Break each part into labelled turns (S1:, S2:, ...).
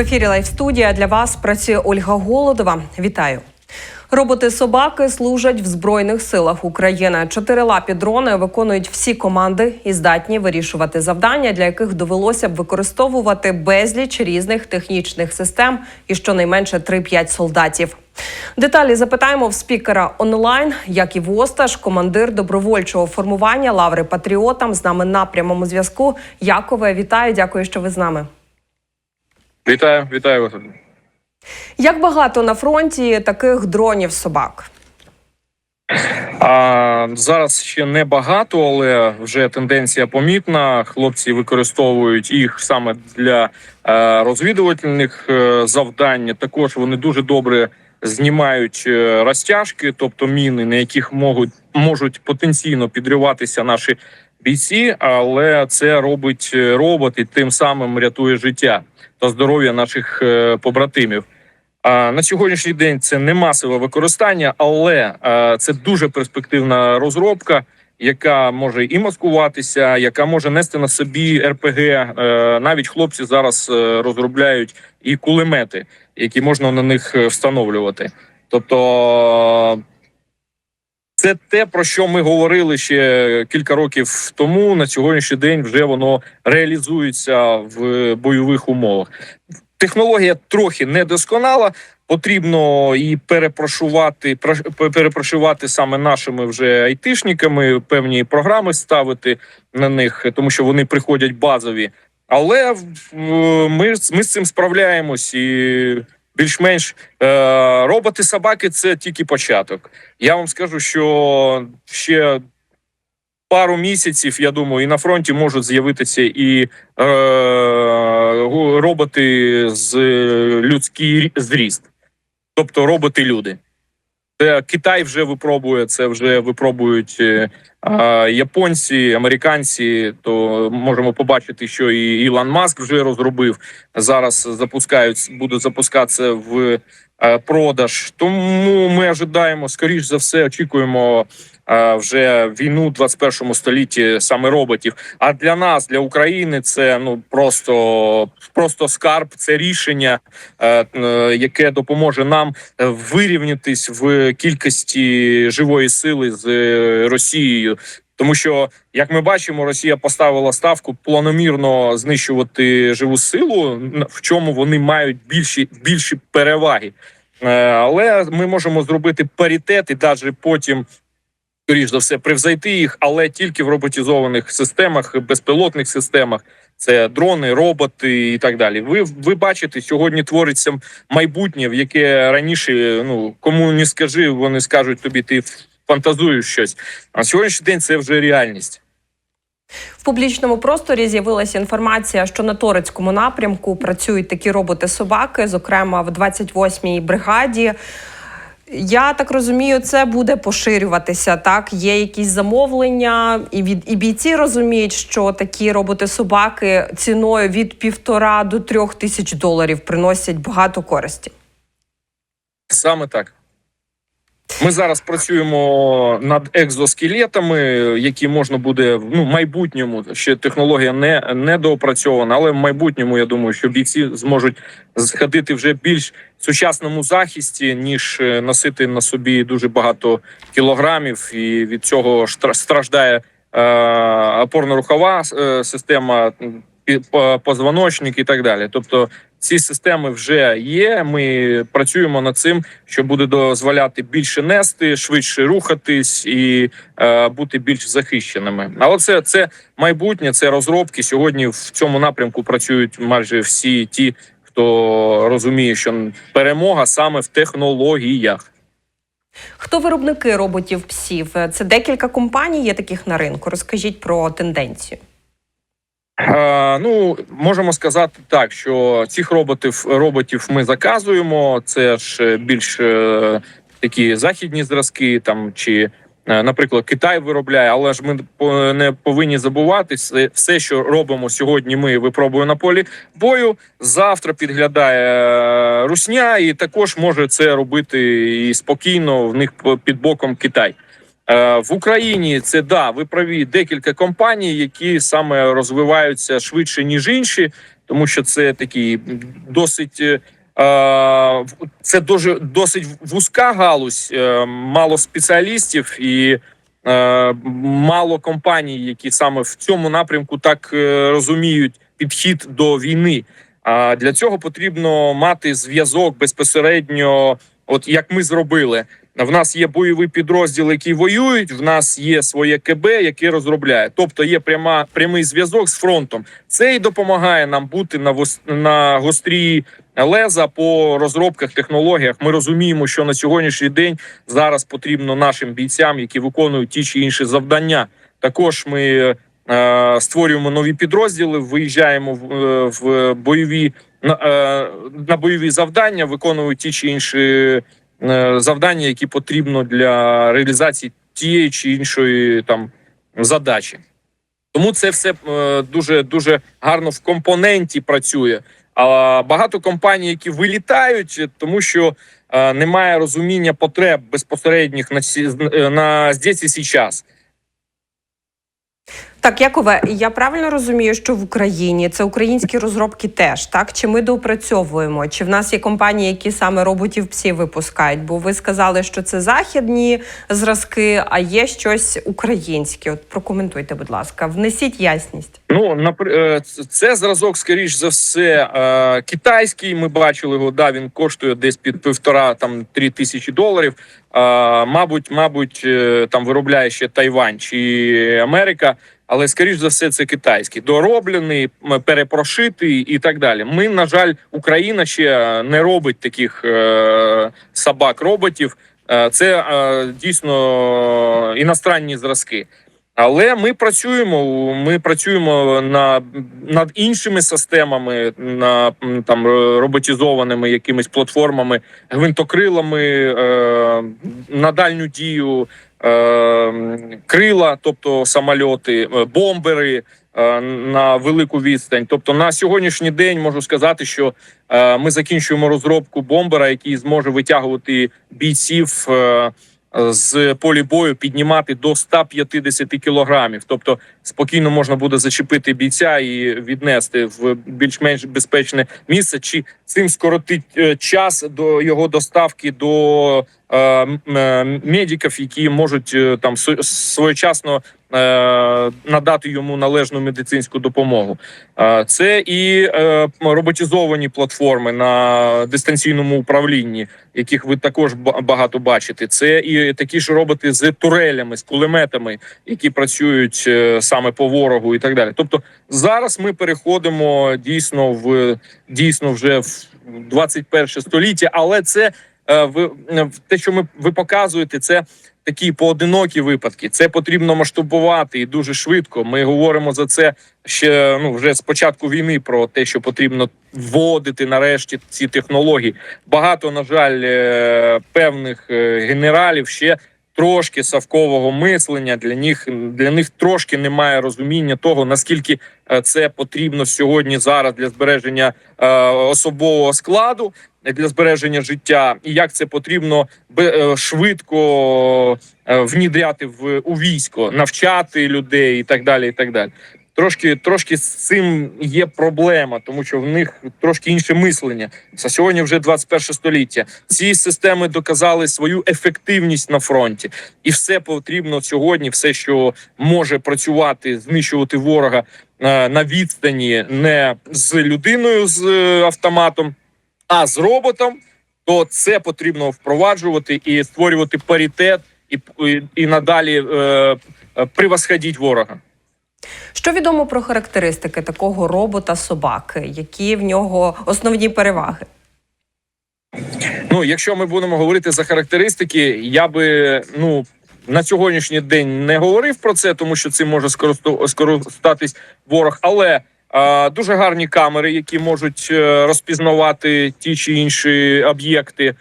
S1: ефірі Лайф студія для вас працює Ольга Голодова. Вітаю. Роботи собаки служать в збройних силах України. Чотирилапі дрони виконують всі команди і здатні вирішувати завдання, для яких довелося б використовувати безліч різних технічних систем і щонайменше 3-5 солдатів. Деталі запитаємо в спікера онлайн, як і Восташ, командир добровольчого формування Лаври Патріотам з нами на прямому зв'язку. Якове, вітаю, дякую, що ви з нами.
S2: Вітаю, вітаю вас.
S1: Як багато на фронті таких дронів собак?
S2: А, зараз ще не багато, але вже тенденція помітна. Хлопці використовують їх саме для е, розвідувальних е, завдань. Також вони дуже добре знімають е, розтяжки, тобто міни, на яких можуть, можуть потенційно підриватися наші бійці, але це робить е, робот і тим самим рятує життя та здоров'я наших е, побратимів. А на сьогоднішній день це не масове використання, але е, це дуже перспективна розробка, яка може і маскуватися, яка може нести на собі РПГ. Навіть хлопці зараз розробляють і кулемети, які можна на них встановлювати. Тобто це те, про що ми говорили ще кілька років тому. На сьогоднішній день вже воно реалізується в бойових умовах. Технологія трохи недосконала. Потрібно і перепрошувати перепрошувати саме нашими вже айтишниками, певні програми ставити на них, тому що вони приходять базові. Але ми, ми з цим справляємось і більш-менш е, роботи собаки це тільки початок. Я вам скажу, що ще пару місяців, я думаю, і на фронті можуть з'явитися і е, роботи з людський зріст, тобто роботи-люди. Це Китай вже випробує, це вже випробують е, японці, американці. То можемо побачити, що і Ілон Маск вже розробив. Зараз запускають, будуть запускатися в продаж. Тому ми ожидаємо, скоріш за все, очікуємо е, вже війну в 21 столітті саме роботів. А для нас, для України, це ну просто, просто скарб, це рішення, е, е, яке допоможе нам е, вирівнятись в кількості живої сили з е, Росією. Тому що, як ми бачимо, Росія поставила ставку планомірно знищувати живу силу, в чому вони мають більші більші переваги. Е, Але ми можемо зробити паритет і навіть потім. Скоріш за все, превзойти їх, але тільки в роботизованих системах, безпілотних системах. Це дрони, роботи і так далі. Ви ви бачите, сьогодні твориться майбутнє, в яке раніше ну кому не скажи, вони скажуть тобі, ти фантазуєш щось. А сьогоднішній день це вже реальність.
S1: В публічному просторі з'явилася інформація, що на Торецькому напрямку працюють такі роботи-собаки, зокрема в 28-й бригаді. Я так розумію, це буде поширюватися. Так, є якісь замовлення, і від і бійці розуміють, що такі роботи-собаки ціною від півтора до трьох тисяч доларів приносять багато користі.
S2: Саме так. Ми зараз працюємо над екзоскелетами, які можна буде в ну, майбутньому. Ще технологія не, не доопрацьована, але в майбутньому я думаю, що бійці зможуть сходити вже більш сучасному захисті, ніж е, носити на собі дуже багато кілограмів, і від цього страждає е, опорно-рухова е, система, позвоночник і так далі. Тобто ці системи вже є. Ми працюємо над цим, що буде дозволяти більше нести, швидше рухатись і е, бути більш захищеними. Але це, це майбутнє, це розробки. Сьогодні в цьому напрямку працюють майже всі ті, хто розуміє, що перемога саме в технологіях.
S1: Хто виробники роботів псів? Це декілька компаній є таких на ринку. Розкажіть про тенденцію.
S2: Е, ну можемо сказати так, що цих роботів роботів ми заказуємо. Це ж е, більш е, такі західні зразки, там чи, наприклад, Китай виробляє, але ж ми не повинні забувати все, що робимо сьогодні. Ми випробуємо на полі бою. Завтра підглядає Русня, і також може це робити і спокійно в них під боком Китай. Е, В Україні це да, ви праві декілька компаній, які саме розвиваються швидше ніж інші. тому що це такий досить. е, е, Це дуже досить вузька галузь, мало спеціалістів і мало компаній, які саме в цьому напрямку так розуміють підхід до війни. А для цього потрібно мати зв'язок безпосередньо, от як ми зробили. В нас є бойові підрозділи, які воюють. В нас є своє КБ, яке розробляє. Тобто є пряма прямий зв'язок з фронтом. Це і допомагає нам бути на вос, на гострій леза по розробках технологіях. Ми розуміємо, що на сьогоднішній день зараз потрібно нашим бійцям, які виконують ті чи інші завдання. Також ми е, створюємо нові підрозділи, виїжджаємо в, е, в бойові на, е, на бойові завдання, виконують ті чи інші завдання, які потрібно для реалізації тієї чи іншої там задачі. Тому це все е, дуже дуже гарно в компоненті працює. А багато компаній, які вилітають, тому що е, немає розуміння потреб безпосередніх на е, на здесь і сейчас.
S1: Так, Якове, я правильно розумію, що в Україні це українські розробки теж так? Чи ми доопрацьовуємо? Чи в нас є компанії, які саме роботів псі випускають? Бо ви сказали, що це західні зразки, а є щось українське. От прокоментуйте, будь ласка, внесіть ясність.
S2: Ну е, це зразок, скоріш за все, е, китайський. Ми бачили його. Да, він коштує десь під півтора там три тисячі доларів. Е, Мабуть, мабуть, там виробляє ще Тайвань чи Америка. Але скоріш за все, це китайський дороблений, перепрошитий і так далі. Ми, на жаль, Україна ще не робить таких е, собак-роботів. Е, Це е, дійсно іностранні зразки. Але ми працюємо. Ми працюємо на над іншими системами, на там е, роботизованими якимись платформами, гвинтокрилами е, на дальню дію, е, крила, тобто самольоти, е, бомбери. е, На велику відстань, тобто на сьогоднішній день можу сказати, що е, ми закінчуємо розробку бомбера, який зможе витягувати бійців з полі бою піднімати до 150 кілограмів. Тобто спокійно можна буде зачепити бійця і віднести в більш-менш безпечне місце, чи цим скоротить е, час до його доставки до е, е, медиків, які можуть е, там своєчасно е, надати йому належну медицинську допомогу. Е, Це і е, роботизовані платформи на дистанційному управлінні, яких ви також багато бачите. Це і такі ж роботи з турелями, з кулеметами, які працюють е, саме по ворогу, і так далі. Тобто зараз ми переходимо дійсно в дійсно вже в 21 століття, але це е, ви е, те, що ми ви показуєте, це такі поодинокі випадки. Це потрібно масштабувати і дуже швидко. Ми говоримо за це ще ну вже з початку війни про те, що потрібно вводити нарешті ці технології. Багато на жаль е, певних е, генералів ще. Трошки савкового мислення для них для них трошки немає розуміння того, наскільки е, це потрібно сьогодні зараз для збереження е, особового складу, для збереження життя, і як це потрібно е, швидко е, внідряти в у військо, навчати людей і так далі. І так далі. Трошки, трошки з цим є проблема, тому що в них трошки інше мислення. Це сьогодні вже 21 століття. Ці системи доказали свою ефективність на фронті, і все потрібно сьогодні, все, що може працювати, знищувати ворога е, на відстані, не з людиною з автоматом, а з роботом, то це потрібно впроваджувати і створювати паритет, і, і, і надалі е, е, превосходити ворога.
S1: Що відомо про характеристики такого робота собаки? Які в нього основні переваги?
S2: Ну, якщо ми будемо говорити за характеристики, я би ну на сьогоднішній день не говорив про це, тому що цим може скористатись ворог. Але дуже гарні камери, які можуть е, розпізнавати ті чи інші об'єкти.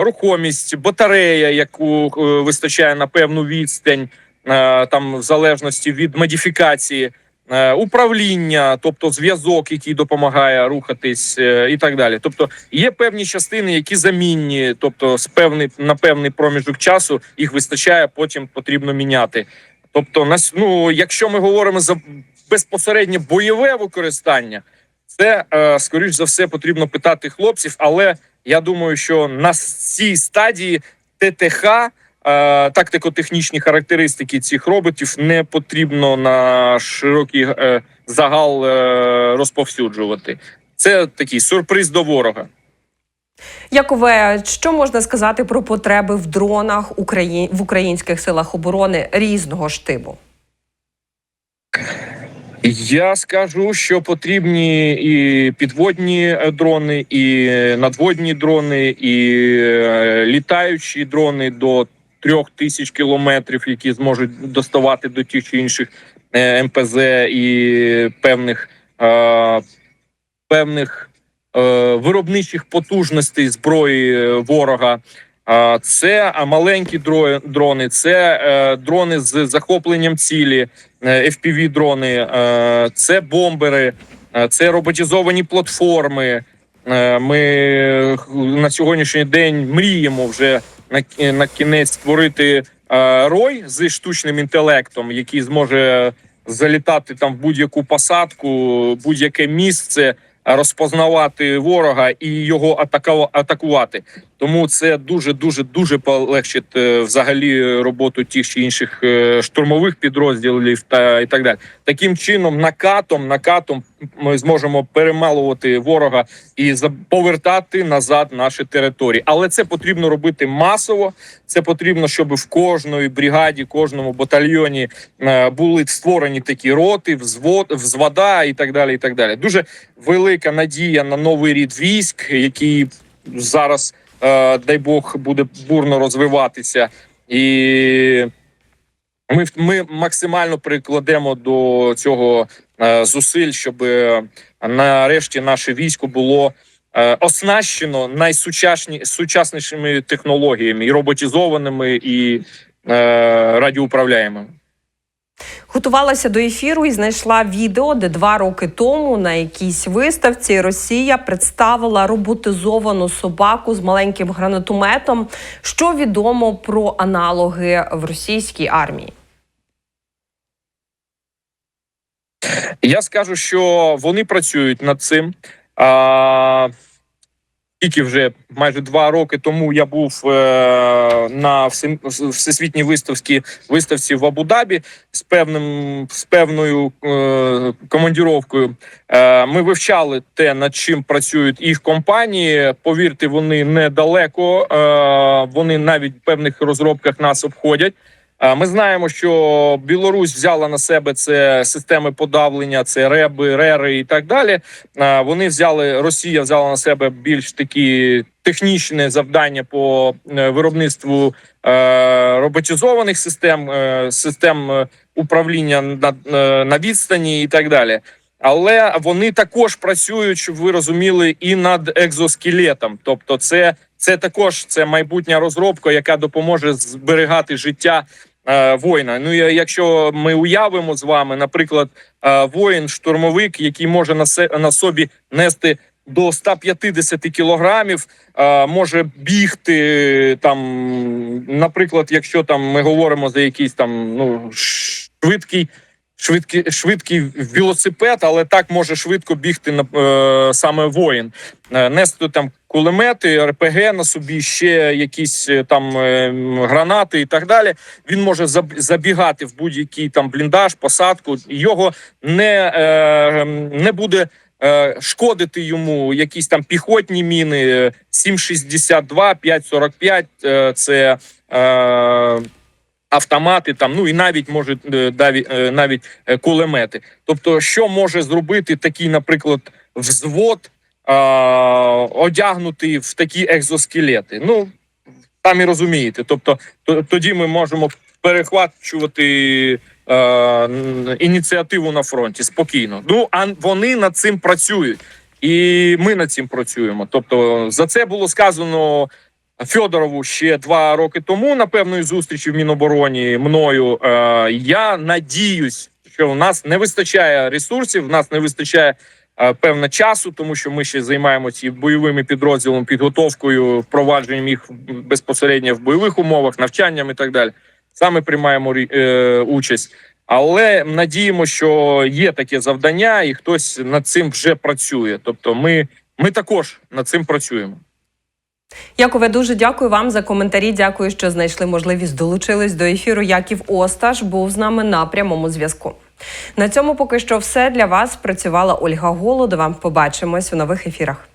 S2: Рухомість, батарея, яку е, вистачає на певну відстань, е, там в залежності від модифікації, управління, тобто зв'язок, який допомагає рухатись, і так далі. Тобто є певні частини, які замінні, тобто з певний на певний проміжок часу їх вистачає, потім потрібно міняти. Тобто, ну, якщо ми говоримо за безпосередньо бойове використання, Це е, скоріш за все потрібно питати хлопців. Але я думаю, що на цій стадії ТТХ. е, Тактико-технічні характеристики цих роботів не потрібно на широкий е, загал розповсюджувати. Це такий сюрприз до ворога.
S1: Якове, що можна сказати про потреби в дронах в українських силах оборони різного штибу?
S2: Я скажу, що потрібні і підводні е, дрони, і надводні дрони, і е, літаючі дрони до трьох тисяч кілометрів, які зможуть доставати до тих чи інших е, МПЗ і певних е, певних е, виробничих потужностей зброї е, ворога. Це маленькі дро- дрони, це е, дрони з захопленням цілі, е, fpv дрони, е, це бомбери, це роботизовані платформи. Ми на сьогоднішній день мріємо вже на, кінець створити рой з штучним інтелектом, який зможе залітати там в будь-яку посадку, будь-яке місце, розпознавати ворога і його атакувати. Тому це дуже дуже дуже полегшить е, взагалі роботу тих чи інших е, штурмових підрозділів та і так далі. Таким чином, накатом, накатом ми зможемо перемалувати ворога і повертати назад наші території. Але це потрібно робити масово. Це потрібно, щоб в кожної бригаді, кожному батальйоні е, були створені такі роти, взвод, взвода і так далі. І так далі. Дуже велика надія на новий рід військ, який зараз, дай Бог, буде бурно розвиватися, і ми, ми максимально прикладемо до цього е, зусиль, щоб е, нарешті наше військо було. е, Оснащено найсучасні сучаснішими технологіями і роботизованими і е, радіоуправляємими.
S1: Готувалася до ефіру і знайшла відео, де два роки тому на якійсь виставці Росія представила роботизовану собаку з маленьким гранатометом. Що відомо про аналоги в російській армії?
S2: Я скажу, що вони працюють над цим. А, тільки вже майже два роки тому я був е, на всесвітній виставці виставці в Абу-Дабі з певним з певною е, командіровкою. Е, ми вивчали те, над чим працюють їх компанії. Повірте, вони недалеко. Е, вони навіть в певних розробках нас обходять. Ми знаємо, що Білорусь взяла на себе це системи подавлення, це реби, рери і так далі. Вони взяли Росія взяла на себе більш такі технічне завдання по е, виробництву е, роботизованих систем, е, систем управління на, на відстані і так далі. Але вони також працюють, щоб ви розуміли, і над екзоскелетом. Тобто, це, це також це майбутня розробка, яка допоможе зберігати життя е, воїна. Ну якщо ми уявимо з вами, наприклад, е, воїн, штурмовик, який може на, се, на собі нести до 150 кілограмів, е, може бігти там, наприклад, якщо там ми говоримо за якийсь там ну швидкий. Швидкий, швидкий велосипед, але так може швидко бігти на е, саме воїн, е, нести там кулемети, РПГ на собі, ще якісь е, там е, гранати і так далі. Він може забігати в будь-який там бліндаж, посадку. Його не, е, не буде шкодити йому якісь там піхотні міни е, 7,62, 5,45, е, Це автомати, там ну і навіть може навіть кулемети. Тобто, що може зробити такий, наприклад, взвод, одягнутий в такі екзоскелети? Ну самі розумієте. Тобто, то, тоді ми можемо перехвачувати е, ініціативу на фронті спокійно. Ну а вони над цим працюють, і ми над цим працюємо. Тобто, за це було сказано. Федорову ще два роки тому на певної зустрічі в Мінобороні мною. Е, я надіюсь, що в нас не вистачає ресурсів, в нас не вистачає певно часу, тому що ми ще займаємося і бойовими підрозділами, підготовкою, впровадженням їх безпосередньо в бойових умовах, навчанням і так далі. Саме приймаємо е, участь. Але надіємо, що є таке завдання, і хтось над цим вже працює. Тобто, ми, ми також над цим працюємо.
S1: Якове, дуже дякую вам за коментарі. Дякую, що знайшли можливість долучились до ефіру. Яків Осташ був з нами на прямому зв'язку. На цьому поки що все для вас працювала Ольга Голодова. Побачимось у нових ефірах.